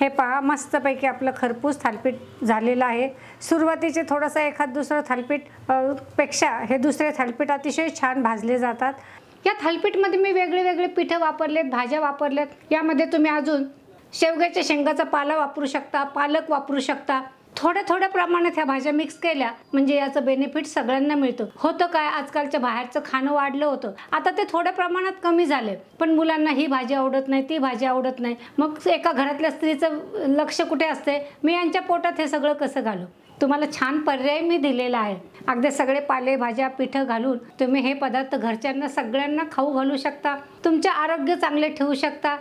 हे पहा मस्तपैकी आपलं खरपूस थालपीठ झालेलं आहे. सुरुवातीचे थोडंसं एखाद दुसरं थालपीठपेक्षा हे दुसरे थालपीठ अतिशय छान भाजले जातात. या थालपीठमध्ये मी वेगळे वेगळे पिठं वापरलेत भाज्या वापरल्यात यामध्ये तुम्ही अजून शेवग्याच्या शेंगाचा पाला वापरू शकता पालक वापरू शकता. थोड्या थोड्या प्रमाणात ह्या भाज्या मिक्स केल्या म्हणजे याचं बेनिफिट सगळ्यांना मिळतो. होतं काय? आजकालच्या बाहेरचं खाणं वाढलं होतं. आता ते थोड्या प्रमाणात कमी झाले. पण मुलांना ही भाजी आवडत नाही ती भाजी आवडत नाही. मग एका घरातल्या स्त्रीचं लक्ष कुठे असते? मी यांच्या पोटात हे सगळं कसं घालू? तुम्हाला छान पर्याय मी दिलेला आहे. अगदी सगळे पालेभाज्या पिठं घालून तुम्ही हे पदार्थ घरच्यांना सगळ्यांना खाऊ घालू शकता. तुमचे आरोग्य चांगले ठेवू शकता.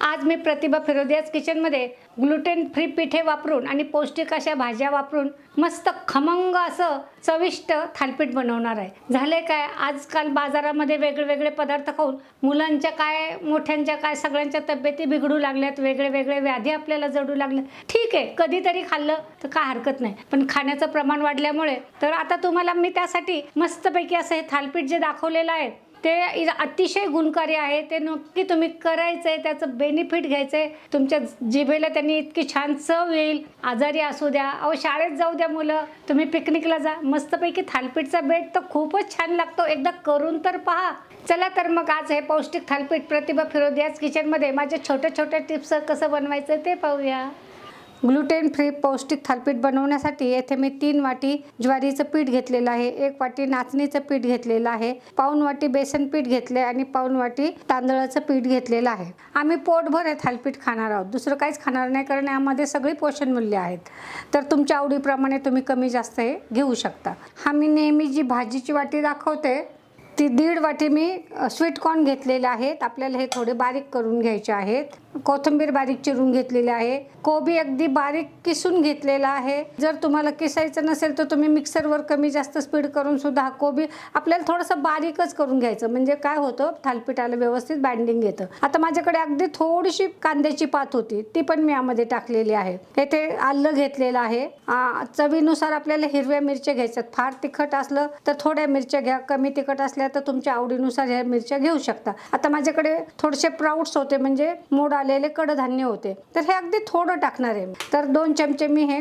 आज मी प्रतिभा फिरोदियाज किचनमध्ये ग्लुटेन फ्री पिठे वापरून आणि पौष्टिक अशा भाज्या वापरून मस्त खमंग असं चविष्ट थालपीठ बनवणार आहे. झाले काय? आजकाल बाजारामध्ये वेगळेवेगळे पदार्थ खाऊन मुलांच्या काय मोठ्यांच्या काय सगळ्यांच्या तब्येती बिघडू लागल्यात वेगळे वेगळे व्याधी आपल्याला जडू लागले. ठीक आहे कधीतरी खाल्लं तर काय हरकत नाही. पण खाण्याचं प्रमाण वाढल्यामुळे तर आता तुम्हाला मी त्यासाठी मस्तपैकी असं हे थालपीठ जे दाखवलेलं आहे ते इ- अतिशय गुणकारी आहे. ते नक्की तुम्ही करायचं आहे त्याचं बेनिफिट घ्यायचं आहे तुमच्या जिभेला त्यांनी इतकी छान चव येईल. आजारी असू द्या अहो शाळेत जाऊ द्या मुलं. तुम्ही पिकनिकला जा. मस्तपैकी थालपीठचा बेट तर खूपच छान लागतो. एकदा करून तर पहा. चला तर मग आज हे पौष्टिक थालपीठ प्रतिभा फिरोदियाच किचनमध्ये माझ्या छोट्या छोट्या टिप्स कसं बनवायचं ते पाहूया. ग्लुटेन फ्री पौष्टिक थालपीठ बनवण्यासाठी येथे मी तीन वाटी ज्वारीचं पीठ घेतलेलं आहे एक वाटी नाचणीचं पीठ घेतलेलं आहे पाऊन वाटी बेसन पीठ घेतले आणि पाऊन वाटी तांदळाचं पीठ घेतलेलं आहे. आम्ही पोटभर हे थालपीठ खाणार आहोत. दुसरं काहीच खाणार नाही कारण यामध्ये सगळी पोषण मूल्य आहेत. तर तुमच्या आवडीप्रमाणे तुम्ही कमी जास्त हे घेऊ शकता. हा मी नेहमी जी भाजीची वाटी दाखवते ती दीड वाटी मी स्वीट कॉर्न घेतलेले आहेत. आपल्याला हे थोडे बारीक करून घ्यायचे आहेत. कोथिंबीर बारीक चिरून घेतलेली आहे. कोबी अगदी बारीक किसून घेतलेला आहे. जर तुम्हाला किसायचं नसेल तर तुम्ही मिक्सरवर कमी जास्त स्पीड करून सुद्धा हा कोबी आपल्याला थोडंसं बारीकच करून घ्यायचं. म्हणजे काय होतं? थालपीठाला व्यवस्थित बँडिंग येतं. आता माझ्याकडे अगदी थोडीशी कांद्याची पात होती. ती पण मी यामध्ये टाकलेली आहे. येथे आलं घेतलेलं आहे. चवीनुसार आपल्याला हिरव्या मिरच्या घ्यायच्यात. फार तिखट असलं तर थोड्या मिरच्या घ्या. कमी तिखट असल्या तर तुमच्या आवडीनुसार ह्या मिरच्या घेऊ शकता. आता माझ्याकडे थोडेसे प्राऊट्स होते. म्हणजे मोड आले आलेले कडधान्य होते. तर हे अगदी थोडं टाकणार आहे तर दोन चमचे मी हे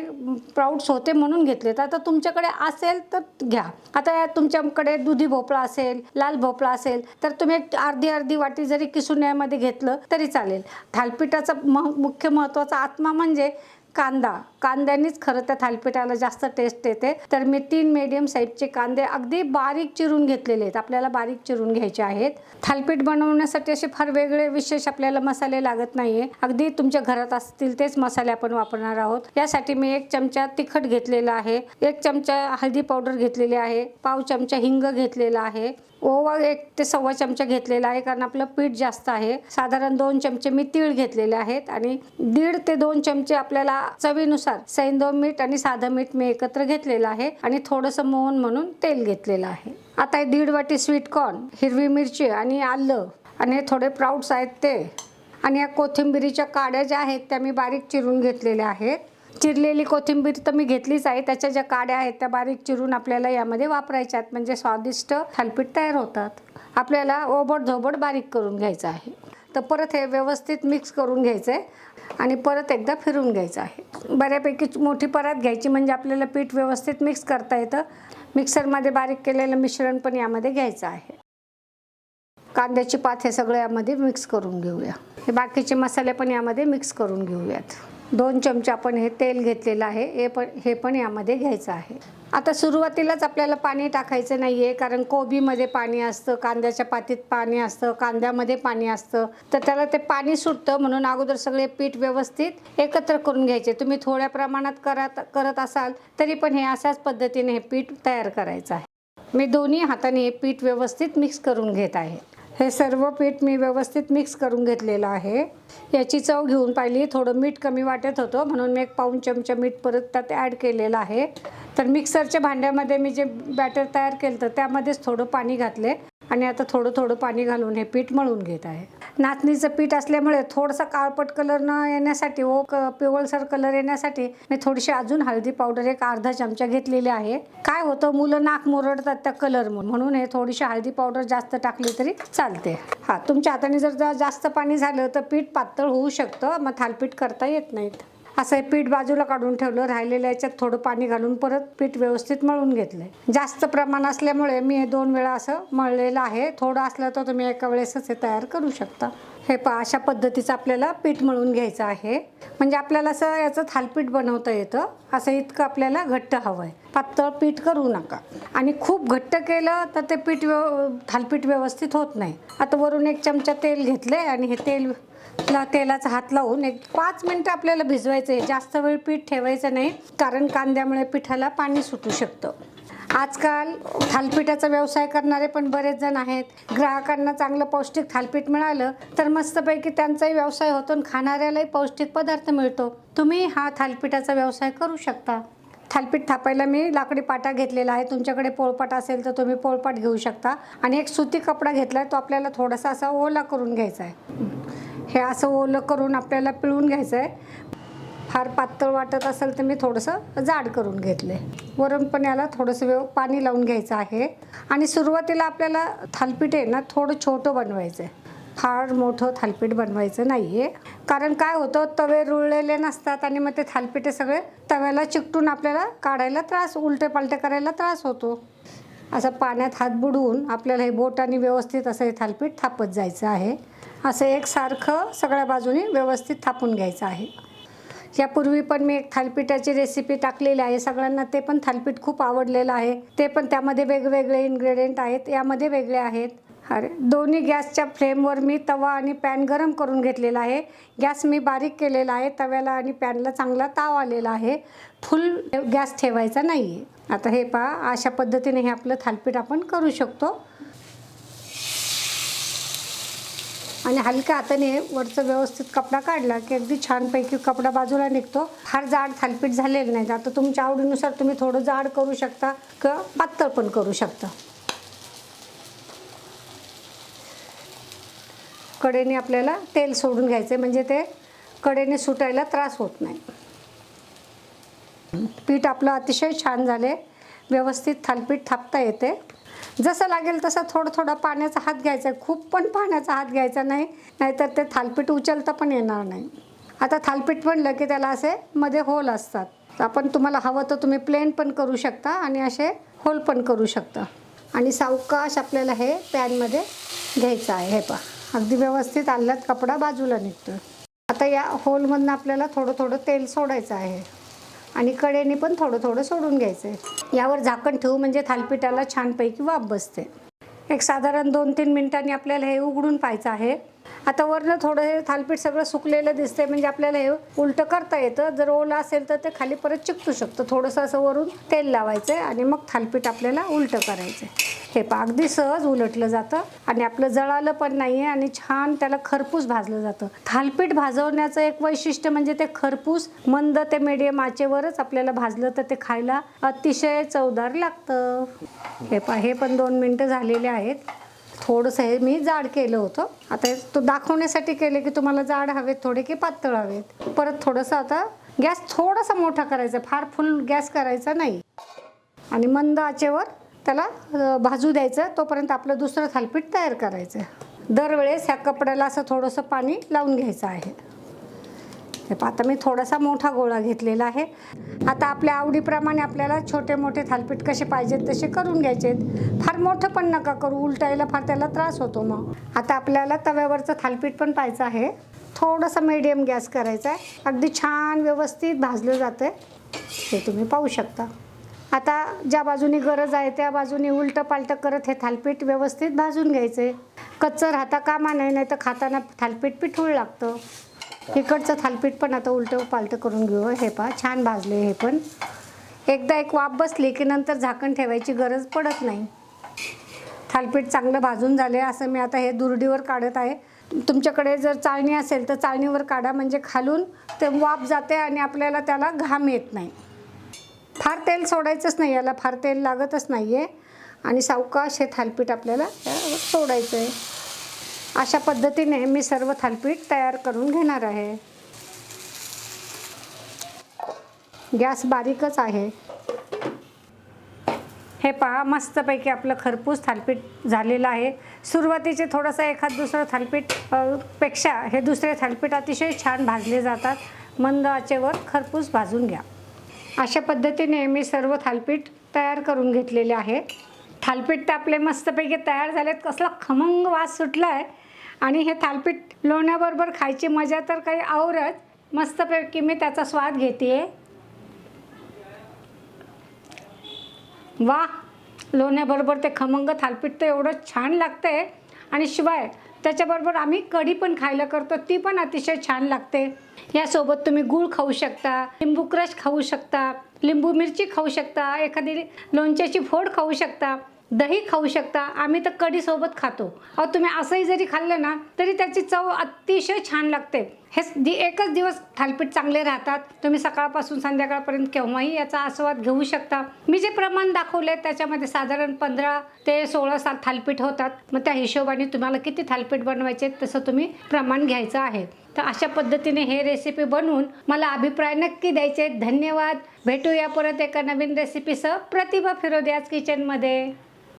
प्राऊड्स होते म्हणून घेतले. तर आता तुमच्याकडे असेल तर घ्या. आता तुमच्याकडे दुधी भोपळा असेल लाल भोपळा असेल तर तुम्ही अर्धी अर्धी वाटी जरी किसून यामध्ये घेतलं तरी चालेल. थालपिठाचं मह मुख्य महत्त्वाचा आत्मा म्हणजे कांदा. कांद्यानेच खरं त्या थालपीठाला जास्त टेस्ट येते. तर मी तीन मीडियम साईजचे कांदे अगदी बारीक चिरून घेतलेले आहेत. आपल्याला बारीक चिरून घ्यायचे आहेत. थालपीठ बनवण्यासाठी असे फार वेगळे विशेष आपल्याला मसाले लागत नाहीये. अगदी तुमच्या घरात असतील तेच मसाले आपण वापरणार आहोत. यासाठी मी एक चमचा तिखट घेतलेला आहे. एक चमचा हळदी पावडर घेतलेली आहे. पाव चमचा हिंग घेतलेला आहे. ओवा एक ते सव्वा चमचा घेतलेला आहे कारण आपलं पीठ जास्त आहे. साधारण दोन चमचे मी तीळ घेतलेले आहेत आणि दीड ते दोन चमचे आपल्याला चवीनुसार सैंदव मीठ आणि साधं मीठ मी एकत्र घेतलेलं आहे आणि थोडंसं मोहन म्हणून तेल घेतलेलं आहे. आता हे दीड वाटी स्वीट कॉर्न हिरवी मिरची आणि आलं आणि हे थोडे प्राऊड्स आहेत ते. आणि या कोथिंबिरीच्या काड्या ज्या आहेत त्या मी बारीक चिरून घेतलेल्या आहेत. चिरलेली कोथिंबीर तर मी घेतलीच आहे. त्याच्या ज्या काड्या आहेत त्या बारीक चिरून आपल्याला यामध्ये वापरायच्या आहेत. म्हणजे स्वादिष्ट थालपीठ तयार होतात. आपल्याला ओबड धोबड बारीक करून घ्यायचं आहे. तर परत हे व्यवस्थित मिक्स करून घ्यायचं आहे आणि परत एकदा फिरून घ्यायचं आहे. बऱ्यापैकी मोठी परत घ्यायची म्हणजे आपल्याला पीठ व्यवस्थित मिक्स करता येतं. मिक्सरमध्ये बारीक केलेलं मिश्रण पण यामध्ये घ्यायचं आहे. कांद्याची पात हे सगळं यामध्ये मिक्स करून घेऊया. हे बाकीचे मसाले पण यामध्ये मिक्स करून घेऊयात. दोन चमचे आपण हे तेल घेतलेलं आहे. हे पण हे पण यामध्ये घ्यायचं आहे. आता सुरुवातीलाच आपल्याला पाणी टाकायचं नाही आहे कारण कोबीमध्ये पाणी असतं कांद्याच्या पातीत पाणी असतं कांद्यामध्ये पाणी असतं. तर त्याला ते पाणी सुटतं म्हणून अगोदर सगळे पीठ व्यवस्थित एकत्र करून घ्यायचे. तुम्ही थोड्या प्रमाणात करत करत असाल तरी पण हे अशाच पद्धतीने हे पीठ तयार करायचं आहे. मी दोन्ही हाताने हे पीठ व्यवस्थित मिक्स करून घेत आहे. हे सर्व पीठ मी व्यवस्थित मिक्स करून घेतलेलं आहे. याची चव घेऊन पाहिली थोडं मीठ कमी वाटत होतं म्हणून मी एक पाऊन चमचा मीठ परत त्यात ॲड केलेलं आहे. तर मिक्सरच्या भांड्यामध्ये मी जे बॅटर तयार केलं तर त्यामध्येच थोडं पाणी घातले. आणि आता थोडं थोडं पाणी घालून हे पीठ मळून घेत आहे. नाचणीचं पीठ असल्यामुळे थोडासा काळपट कलर न येण्यासाठी व क- पिवळसर कलर येण्यासाठी मी थोडीशी अजून हळदी पावडर एक अर्धा चमचा घेतलेली आहे. काय होतं मुलं नाक मुरडतात त्या कलर म्हणून हे थोडीशी हळदी पावडर जास्त टाकली तरी चालते. हा तुमच्या हाताने जर जास्त पाणी झालं तर पीठ पातळ होऊ शकतं मग थालपीठ करता येत नाहीत. असं हे पीठ बाजूला काढून ठेवलं राहिलेलं याच्यात थोडं पाणी घालून परत पीठ व्यवस्थित मळून घेतलंय. जास्त प्रमाण असल्यामुळे मी हे दोन वेळा असं मळलेलं आहे. थोडं असलं तर तुम्ही एका वेळेसच हे तयार करू शकता. हे पा अशा पद्धतीचं आपल्याला पीठ मळून घ्यायचं आहे. म्हणजे आपल्याला असं याचं थालपीठ बनवता येतं. असं इतकं आपल्याला घट्ट हवं आहे पातळ पीठ करू नका. आणि खूप घट्ट केलं तर ते पीठ व्यव थालपीठ व्यवस्थित होत नाही. आता वरून एक चमचा तेल घेतलं आणि हे तेल ला तेलाचा हात लावून एक पाच मिनटं आपल्याला भिजवायचं आहे. जास्त वेळ पीठ ठेवायचं नाही कारण कांद्यामुळे पिठाला पाणी सुटू शकतं. आजकाल थालपीठाचा व्यवसाय करणारे पण बरेच जण आहेत. ग्राहकांना चांगलं पौष्टिक थालपीठ मिळालं तर मस्तपैकी त्यांचाही व्यवसाय होतो आणि खाणाऱ्यालाही पौष्टिक पदार्थ मिळतो. तुम्ही हा थालपीठाचा व्यवसाय करू शकता. थालपीठ थापायला मी लाकडी पाटा घेतलेला आहे. तुमच्याकडे पोळपाट असेल तर तुम्ही पोळपाट घेऊ शकता. आणि एक सुती कपडा घेतला आहे तो आपल्याला थोडासा असा ओला करून घ्यायचा आहे. हे असं ओलं करून आपल्याला पिळून घ्यायचं आहे फार पातळ वाटत असेल तर मी थोडंसं जाड करून घेतले वरून पण याला थोडंसं व्यव पाणी लावून घ्यायचं आहे. आणि सुरुवातीला आपल्याला थालपीठ आहे ना थोडं छोटं बनवायचं आहे फार मोठं थालपीठ बनवायचं नाही आहे कारण काय होतं तवे रुळलेले नसतात आणि मग ते थालपीठे सगळे तव्याला चिकटून आपल्याला काढायला त्रास उलटे पालटे करायला त्रास होतो. असं पाण्यात हात बुडवून आपल्याला हे बोटाने व्यवस्थित असं हे थालपीठ थापत जायचं आहे. असं एकसारखं सगळ्या बाजूनी व्यवस्थित थापून घ्यायचं आहे. यापूर्वी पण मी एक थालपीठाची रेसिपी टाकलेली आहे. सगळ्यांना ते पण थालपीठ खूप आवडलेलं आहे. ते पण त्यामध्ये वेगवेगळे इन्ग्रेडियंट आहेत. यामध्ये वेगळे आहेत. अरे दोन्ही गॅसच्या फ्लेमवर मी तवा आणि पॅन गरम करून घेतलेला आहे. गॅस मी बारीक केलेला आहे. तव्याला आणि पॅनला चांगला ताव आलेला आहे. फुल गॅस ठेवायचा नाही आहे आता हे पहा अशा पद्धतीने हे आपलं थालपीठ आपण करू शकतो. आणि हलक्या हाताने वरचं व्यवस्थित कपडा काढला की अगदी छानपैकी कपडा बाजूला निघतो. फार जाड थालपीठ झालेलं नाही. आता तुमच्या आवडीनुसार तुम्ही थोडं जाड करू शकता किंवा पातळ पण करू शकता. कडेने आपल्याला तेल सोडून घ्यायचे म्हणजे ते कडेने सुटायला त्रास होत नाही. पीठ आपलं अतिशय छान झाले. व्यवस्थित थालपीठ थापता येते. जसं लागेल तसं थोडं थोडं पाण्याचा हात घ्यायचा आहे. खूप पण पाण्याचा हात घ्यायचा नाही नाहीतर ते थालपीठ उचलता पण येणार नाही. आता थालपीठ म्हणलं की त्याला असे मध्ये होल असतात. आपण तुम्हाला हवं तर तुम्ही प्लेन पण करू शकता आणि असे होल पण करू शकता. आणि सावकाश आपल्याला हे पॅनमध्ये घ्यायचं आहे. हे पहा अगदी व्यवस्थित आल्ल्यात कपडा बाजूला निघतो आता या होलमधनं आपल्याला थोडं थोडं तेल सोडायचं आहे. आणि कडेने पण थोडं थोडं सोडून घ्यायचं आहे यावर झाकण ठेवू म्हणजे थालपिठाला छानपैकी वाफ बसते. एक साधारण दोन तीन मिनिटांनी आपल्याला हे उघडून पाहायचं आहे. आता वरनं थोडं हे थालपीठ सगळं सुकलेलं दिसते म्हणजे आपल्याला हे उलटं करता येतं. जर ओलं असेल तर ते खाली परत चिकटू शकतं. थोडंसं असं वरून तेल लावायचं आहे आणि मग थालपीठ आपल्याला उलटं करायचं आहे हे पहा अगदी सहज उलटलं जातं आणि आपलं जळालं पण नाही आहे आणि छान त्याला खरपूस भाजलं जातं. थालपीठ भाजवण्याचं एक वैशिष्ट्य म्हणजे ते खरपूस मंद ते मिडियम आचेवरच आपल्याला भाजलं तर ते खायला अतिशय चवदार लागतं. हे पा हे पण दोन मिनटं झालेले आहेत. थोडंसं हे मी जाड केलं होतं. आता तो दाखवण्यासाठी केले की तुम्हाला जाड हवेत थोडे की पातळ हवेत. परत थोडंसं आता गॅस थोडासा मोठा करायचा फार फुल गॅस करायचा नाही. आणि मंद आचेवर त्याला भाजू द्यायचं तोपर्यंत आपलं दुसरं थालपीठ तयार करायचं. दरवेळेस ह्या कपड्याला असं थोडंसं पाणी लावून घ्यायचं आहे. आता मी थोडासा मोठा गोळा घेतलेला आहे. आता आपल्या आवडीप्रमाणे आपल्याला छोटे मोठे थालपीठ कसे पाहिजेत तसे करून घ्यायचे फार मोठं पण नका करू उलटायला फार त्याला त्रास होतो मग. आता आपल्याला तव्यावरचं थालपीठ पण पाहायचं आहे. थोडंसं मीडियम गॅस करायचा आहे. अगदी छान व्यवस्थित भाजलं जातं आहे ते तुम्ही पाहू शकता. आता ज्या बाजूनी गरज आहे त्या बाजूनी उलटं पालटं करत हे थालपीठ व्यवस्थित भाजून घ्यायचं आहे कच्चं राहता कामा नाही नाही तर खाताना थालपीठ पिठूळ लागतं. इकडचं थालपीठ पण आता उलटं पालटं करून घेऊ हे पहा छान भाजले हे पण. एकदा एक वाफ बसली की नंतर झाकण ठेवायची गरज पडत नाही. थालपीठ चांगलं भाजून झाले असं मी आता हे दुरडीवर काढत आहे. तुमच्याकडे जर चाळणी असेल तर चाळणीवर काढा म्हणजे खालून ते वाफ जाते आणि आपल्याला त्याला घाम येत नाही. फार तेल सोडायचंच नाही याला फार तेल लागतच नाही आहे आणि सावकाश हे थालपीठ आपल्याला सोडायचं आहे अशा पद्धतीने मी सर्व थालपीठ तयार करून घेणार आहे. गॅस बारीकच आहे. हे पहा मस्तपैकी आपलं खरपूस थालपीठ झालेलं आहे. सुरुवातीचे थोडंसं एखाद दुसरं थालपीठपेक्षा हे दुसरे थालपीठ अतिशय छान भाजले जातात. मंद आचेवर खरपूस भाजून घ्या. अशा पद्धतीने मी सर्व थालपीठ तयार करून घेतलेले आहे. थालपीठ तर आपले मस्तपैकी तयार झालेत. कसला खमंग वास सुटला आहे आणि हे थालपीठ लोण्याबरोबर खायची मजा तर काही आवरच मस्तपैकी मी त्याचा स्वाद घेते वा लोण्याबरोबर ते खमंग थालपीठ तर एवढं छान लागतंय. आणि शिवाय त्याच्याबरोबर आम्ही कढी पण खायला करतो ती पण अतिशय छान लागते. यासोबत तुम्ही गूळ खाऊ शकता लिंबू क्रश खाऊ शकता लिंबू मिरची खाऊ शकता एखादी लोणच्याची फोड खाऊ शकता. दही खाऊ शकता. आम्ही तर कढीसोबत खातो. अहो तुम्ही असंही जरी खाल्लं ना तरी त्याची चव अतिशय छान लागते. हे दि एकच दिवस थालपीठ चांगले राहतात. तुम्ही सकाळपासून संध्याकाळपर्यंत केव्हाही याचा आस्वाद घेऊ शकता. मी जे प्रमाण दाखवले त्याच्यामध्ये साधारण पंधरा ते सोळा सात थालपीठ होतात. मग त्या हिशोबाने तुम्हाला किती थालपीठ बनवायचे तसं तुम्ही प्रमाण घ्यायचं आहे. तर अशा पद्धतीने हे रेसिपी बनवून मला अभिप्राय नक्की द्यायचे धन्यवाद. भेटूया परत एका नवीन रेसिपीसह प्रतिभा फिरोद्याच किचनमध्ये